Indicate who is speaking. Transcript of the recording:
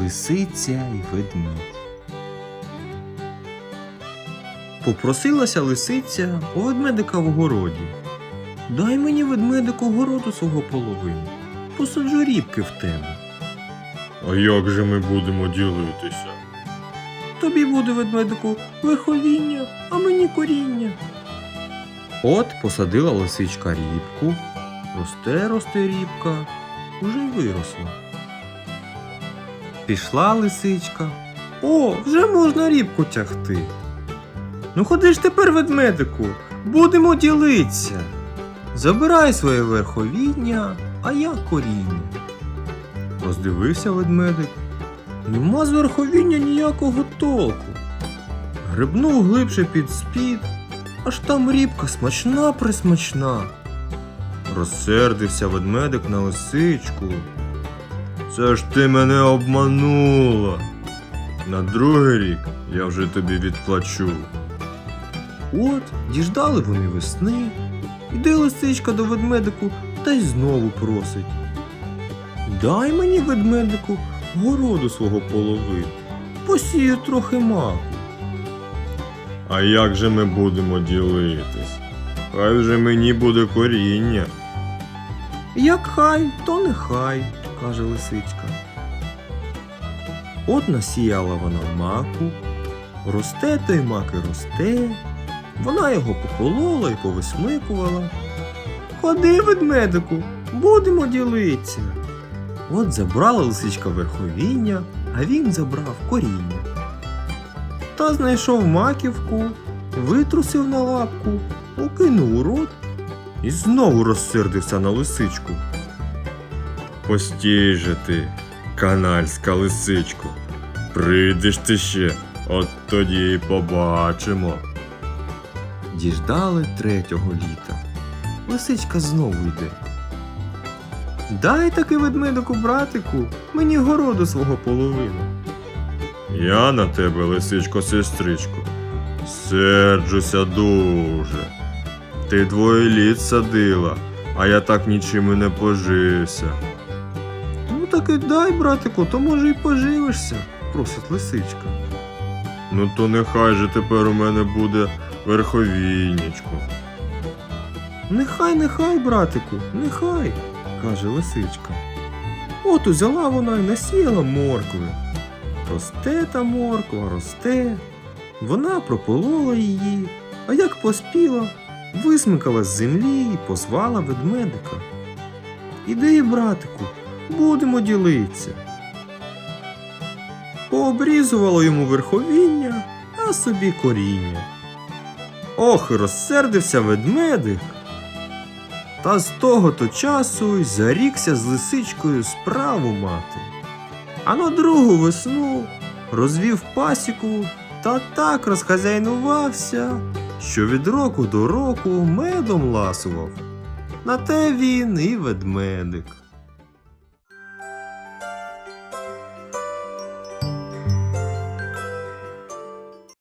Speaker 1: Лисиця й ведмідь. Попросилася лисиця у ведмедика в городі. Дай мені ведмедику городу свого половину. Посаджу рібки в тебе.
Speaker 2: А як же ми будемо ділитися?
Speaker 1: Тобі буде ведмедику верховіння, а мені коріння. От посадила лисичка рібку, росте росте рібка, уже й виросла. Пішла лисичка. О, вже можна рібку тягти. Ну ходи ж тепер, ведмедику, будемо ділитися. Забирай своє верховіння, а я коріння. Роздивився ведмедик. Нема з верховіння ніякого толку. Грибнув глибше під спід, аж там рібка смачна присмачна. Розсердився ведмедик на лисичку. Це ж ти мене обманула. На другий рік я вже тобі відплачу. От діждали вони весни, іде лисичка до ведмедику та й знову просить. Дай мені, ведмедику, городу свого половину, посію трохи маку.
Speaker 2: А як же ми будемо ділитись? Хай вже мені буде коріння.
Speaker 1: Як хай, то нехай, каже лисичка. От насіяла вона маку, росте той мак і росте, вона його пополола і повисмикувала. Ходи, ведмедику, будемо ділитися. От забрала лисичка верховіння, а він забрав коріння. Та знайшов маківку, витрусив на лапку, укинув у рот і знову розсердився на лисичку.
Speaker 2: Постій же ти, канальська лисичко. Прийдеш ти ще, от тоді й побачимо.
Speaker 1: Діждали третього літа. Лисичка знову йде. Дай таки ведмедику, братику, мені городу свого половину.
Speaker 2: Я на тебе, лисичко, сестричко, серджуся дуже. Ти двоє літ садила, а я так нічим і не пожився.
Speaker 1: Так і дай, братику, то може й поживишся, просить лисичка.
Speaker 2: Ну то нехай же тепер у мене буде верховіннячко.
Speaker 1: Нехай, нехай, братику, нехай, каже лисичка. От узяла вона й насіяла моркви. Росте та морква, росте. Вона прополола її, а як поспіла, висмикала з землі і позвала ведмедика. Іди, братику, будемо ділитися. Пообрізувала йому верховіння, а собі коріння. Ох, розсердився ведмедик. Та з того то часу й зарікся з лисичкою справу мати. А на другу весну розвів пасіку та так розхазяйнувався, що від року до року медом ласував. На те він і ведмедик.